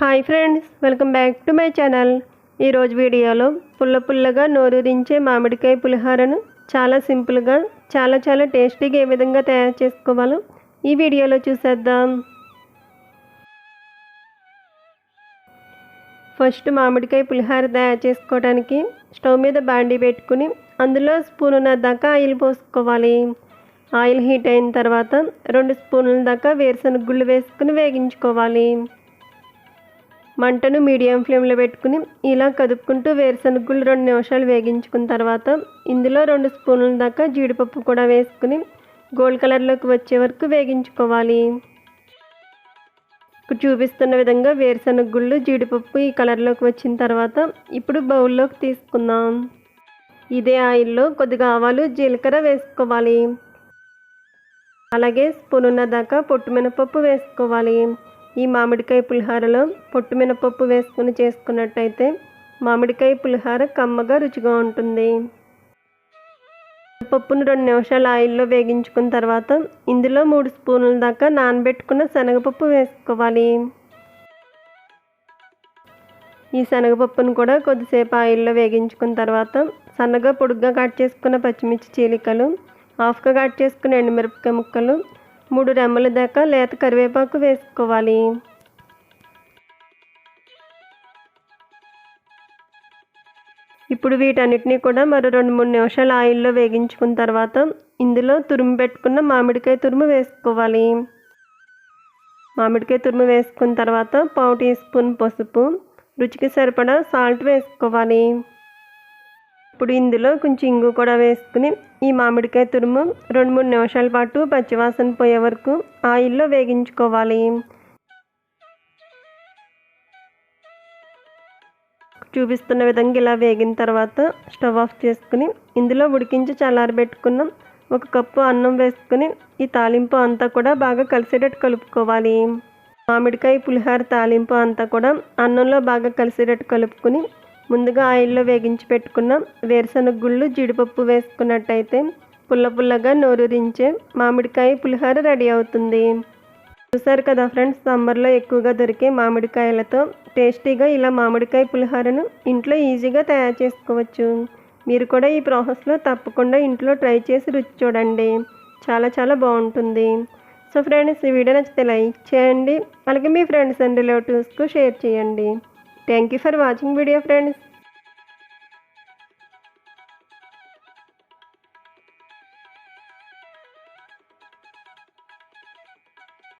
Hi friends welcome back to my channel ఈరోజు వీడియోలో పుల్ల పుల్లగా నోరూరించే మామిడికాయ పులిహోరను చాలా సింపుల్గా చాలా చాలా టేస్టీగా ఏ విధంగా తయారు చేసుకోవాలో ఈ వీడియోలో చూసేద్దాం. ఫస్ట్ మామిడికాయ పులిహోర తయారు చేసుకోవడానికి స్టవ్ మీద బాండీ పెట్టుకుని అందులో స్పూనున్న దాకా ఆయిల్ పోసుకోవాలి. ఆయిల్ హీట్ అయిన తర్వాత రెండు స్పూన్ల దాకా వేరుశనగ గుళ్ళు వేసుకుని వేగించుకోవాలి. మంటను మీడియం ఫ్లేమ్లో పెట్టుకుని ఇలా కదుపుకుంటూ వేరుశనగలు రెండు నిమిషాలు వేగించుకున్న తర్వాత ఇందులో రెండు స్పూన్ల దాకా జీడిపప్పు కూడా వేసుకుని గోల్డ్ కలర్లోకి వచ్చే వరకు వేగించుకోవాలి. చూపిస్తున్న విధంగా వేరుశనగ గుళ్ళు జీడిపప్పు ఈ కలర్లోకి వచ్చిన తర్వాత ఇప్పుడు బౌల్లోకి తీసుకుందాం. ఇదే ఆయిల్లో కొద్దిగా ఆవాలు జీలకర్ర వేసుకోవాలి. అలాగే స్పూన్ ఉన్న దాకా పొట్టు మినపప్పు వేసుకోవాలి. ఈ మామిడికాయ పులిహోరలో పొట్టు మినపప్పు వేసుకుని చేసుకున్నట్టయితే మామిడికాయ పులిహోర కమ్మగా రుచిగా ఉంటుంది. పప్పును రెండు నిమిషాలు ఆయిల్లో వేగించుకున్న తర్వాత ఇందులో మూడు స్పూన్ల దాకా నానబెట్టుకున్న శనగపప్పు వేసుకోవాలి. ఈ శనగపప్పును కూడా కొద్దిసేపు ఆయిల్లో వేగించుకున్న తర్వాత సన్నగా పొడుగ్గా కట్ చేసుకున్న పచ్చిమిర్చి చీలికలు హాఫ్గా కట్ చేసుకున్న ఎండుమిరపకాయ ముక్కలు మూడు రెమ్మల దాకా లేత కరివేపాకు వేసుకోవాలి. ఇప్పుడు వీటన్నిటిని కూడా మరో రెండు మూడు నిమిషాలు ఆయిల్లో వేగించుకున్న తర్వాత ఇందులో తురుము పెట్టుకున్న మామిడికాయ తురుము వేసుకోవాలి. మామిడికాయ తురుము వేసుకున్న తర్వాత పావు టీ స్పూన్ పసుపు రుచికి సరిపడా సాల్ట్ వేసుకోవాలి. ఇప్పుడు ఇందులో కొంచెం ఇంగు కూడా వేసుకుని ఈ మామిడికాయ తురుము రెండు మూడు నిమిషాల పాటు పచ్చివాసన పోయే వరకు ఆయిల్లో వేగించుకోవాలి. చూపిస్తున్న విధంగా ఇలా వేగిన తర్వాత స్టవ్ ఆఫ్ చేసుకుని ఇందులో ఉడికించి చల్లారబెట్టుకున్నాం ఒక కప్పు అన్నం వేసుకుని ఈ తాలింపు అంతా కూడా బాగా కలిసేటట్టు కలుపుకోవాలి. మామిడికాయ పులిహోర తాలింపు అంతా కూడా అన్నంలో బాగా కలిసేటట్టు కలుపుకుని ముందుగా ఆయిల్లో వేగించి పెట్టుకున్న వేరుశనగ గుళ్ళు జీడిపప్పు వేసుకున్నట్టయితే పుల్ల పుల్లగా నోరూరించే మామిడికాయ పులిహోర రెడీ అవుతుంది. చూసారు కదా ఫ్రెండ్స్ సమ్మర్లో ఎక్కువగా దొరికే మామిడికాయలతో టేస్టీగా ఇలా మామిడికాయ పులిహోరను ఇంట్లో ఈజీగా తయారు చేసుకోవచ్చు. మీరు కూడా ఈ ప్రాసెస్లో తప్పకుండా ఇంట్లో ట్రై చేసి రుచి చూడండి. చాలా చాలా బాగుంటుంది. సో ఫ్రెండ్స్ ఈ వీడియో నచ్చితే లైక్ చేయండి. అలాగే మీ ఫ్రెండ్స్ అండ్ రిలేటివ్స్కు షేర్ చేయండి. Thank you for watching video friends